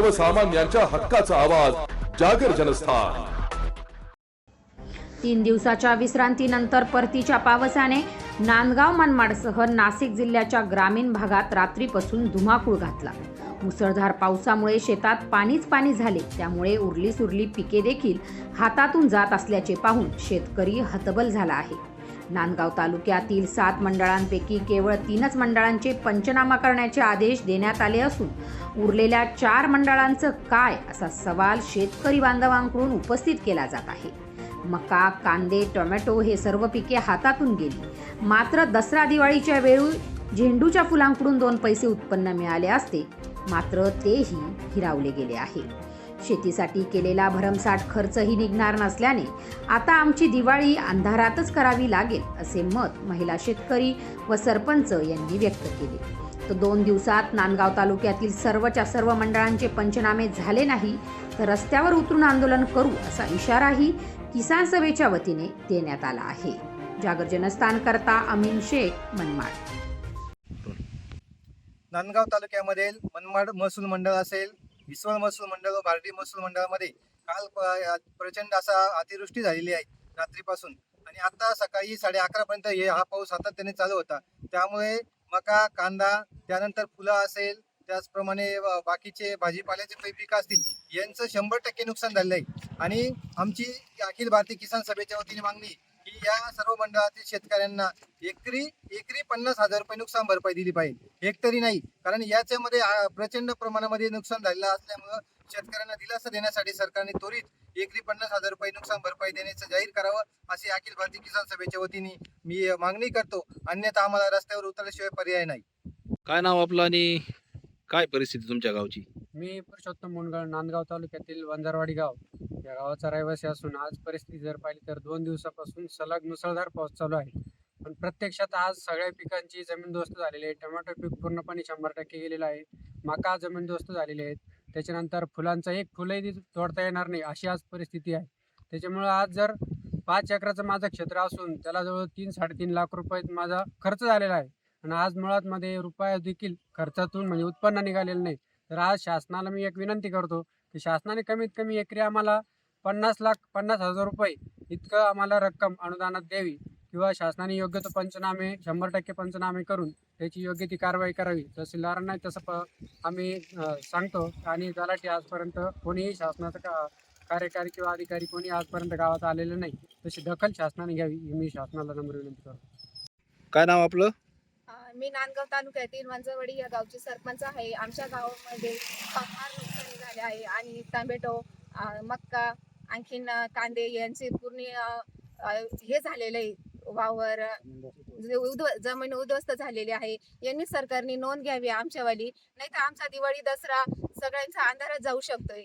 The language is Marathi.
सर्वसामान्यांच्या हक्काचा आवाज जागर जनस्थान. तीन दिवसाच्या विश्रांतीनंतर परतीच्या पावसाने नांदगाव मनमाडसह नाशिक जिल्ह्याच्या ग्रामीण भागात रात्रीपासून धुमाकूळ घातला. मुसळधार पावसामुळे शेतात पाणीच पाणी झाले. त्यामुळे उरली सुरली पिके देखील हातातून जात असल्याचे पाहून शेतकरी हतबल झाला आहे. नांदगाव तालुक्यातील सात मंडळांपैकी केवळ तीनच मंडळांचे पंचनामा करण्याचे आदेश देण्यात आले असून उरलेल्या चार मंडळांचं काय असा सवाल शेतकरी बांधवांकडून उपस्थित केला जात आहे. मका कांदे टोमॅटो हे सर्व पिके हातातून गेली. मात्र दसरा दिवाळीच्या वेळी झेंडूच्या फुलांकडून दोन पैसे उत्पन्न मिळाले असते. मात्र तेही हिरावले गेले आहे. शेतीसाठी केलेला भरमसाठ खर्चही निघणार नसल्याने आता आमची दिवाळी अंधारातच करावी लागेल असे मत महिला शेतकरी व सरपंच यांनी व्यक्त केले. तर दोन दिवसात नांदगाव तालुक्यातील सर्वच्या सर्व मंडळांचे पंचनामे झाले नाही तर रस्त्यावर उतरून आंदोलन करू असा इशाराही किसान सभेच्या वतीने देण्यात आला आहे. जागर जनस्थान करता अमीन शेख मनमाड. नांदगाव तालुक्यामधील मनमाड महसूल मंडळ असेल विसवळ महसूल मंडळ व भारतीय महसूल मंडळामध्ये काल प- प्रचंड असा अतिवृष्टी झालेली आहे रात्रीपासून. आणि आता सकाळी साडे अकरा पर्यंत हे हा पाऊस सातत्याने चालू होता. त्यामुळे मका कांदा त्यानंतर फुलं असेल त्याचप्रमाणे बाकीचे भाजीपाल्याचे काही पिकं असतील यांचं शंभर टक्के नुकसान झालेलं आहे आणि आमची अखिल भारतीय किसान सभेच्या वतीने मागणी की या सर्व मंडळातील शेतकऱ्यांना एकरी एकरी पन्नास हजार रुपये नुकसान भरपाई दिली पाहिजे. हेक्टरी नाही कारण याच्यामध्ये प्रचंड प्रमाणामध्ये नुकसान झालेलं असल्यामुळं शेतकऱ्यांना दिलासा देण्यासाठी सरकारने त्वरित एकरी पन्नास हजार रुपये नुकसान भरपाई देण्याचं जाहीर करावं अशी अखिल भारतीय किसान सभेच्या वतीने मी मागणी करतो. अन्यथा आम्हाला रस्त्यावर उतरल्याशिवाय पर्याय नाही. काय नाव आपलं आणि काय परिस्थिती तुमच्या गावची? मी पुरुषोत्तम मुनगळ नांदगाव तालुक्यातील वंजारवाडी गाव. या गावाचा रहिवासी असून आज परिस्थिती जर पाहिली तर दोन दिवसापासून सलग मुसळधार पाऊस चालू आहे. पण प्रत्यक्षात आज सगळ्या पिकांची जमीनदोस्त झालेली आहे. टोमॅटो पीक पूर्णपणे शंभर टक्के गेलेलं आहे. मका जमीनदोस्त झालेली आहेत त्याच्यानंतर फुलांचं एक फुलंही तोडता येणार नाही अशी आज परिस्थिती आहे. त्याच्यामुळं आज जर पाच एकराचं माझं क्षेत्र असून त्याला जवळ तीन साडेतीन लाख रुपये माझा खर्च झालेला आहे. आणि आज मुळात मध्ये रुपया देखील खर्चातून म्हणजे उत्पन्न निघालेलं नाही. तर आज शासनाला मी एक विनंती करतो की शासनाने कमीत कमी एकरी आम्हाला पन्नास लाख पन्नास हजार रुपये इतकं आम्हाला रक्कम अनुदानात द्यावी किंवा शासनाने योग्य तो पंचनामे शंभर टक्के पंचनामे करून त्याची योग्य ती कारवाई करावी. तहसीलदारांना तसं प आम्ही सांगतो. आणि तलाठी आजपर्यंत कोणीही शासनाचं का कार्यकारी किंवा अधिकारी कोणी आजपर्यंत गावात आलेलं नाही. तशी दखल शासनाने घ्यावी ही मी शासनाला नम्र विनंती करतो. काय नाव आपलं? मी नांदगाव तालुक्यातील मंजवडी या गावची सरपंच आहे. आमच्या गावामध्ये फार नुकसानी झाले आहे. आणि टोमॅटो मक्का आणखीन कांदे यांचे पूर्ण हे झालेलं आहे. वावर जे म्हणजे जमीन उद्ध्वस्त झालेली आहे. यांनी सरकारने नोंद घ्यावी आमच्यावाली. नाही तर आमचा दिवाळी दसरा सगळ्यांचा अंधारात जाऊ शकतोय.